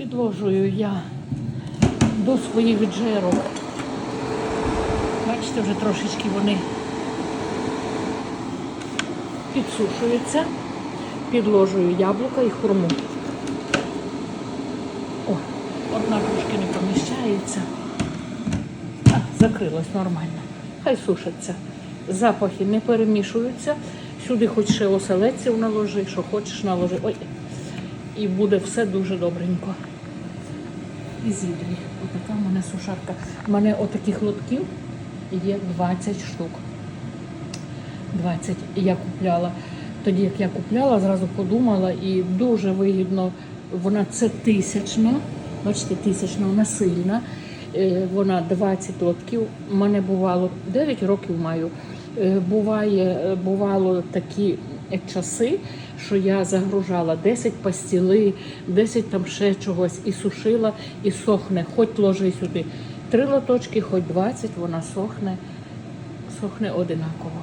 Підложую я до своїх джерок. Бачите, вже трошечки вони підсушуються. Підложую яблука і хурму. О, одна трошки не поміщається. А, закрилось нормально. Хай сушаться. Запахи не перемішуються. Сюди хоч ще оселедців наложи, що хочеш наложи. Ой. І буде все дуже добренько. І зідрі. Отака в мене сушарка. У мене отаких лотків є 20 штук. 20 я купляла. Тоді, як я купляла, зразу подумала і дуже вигідно. Вона це тисячна, бачите, тисячна, вона сильна. Е, Вона 20 лотків. У мене бувало 9 років маю. Е, Буває, е, бувало такі часи, що я загружала 10 пастіли, 10 там ще чогось і сушила, і сохне. Хоч ложи сюди три лоточки, хоч 20, вона сохне, сохне одинаково.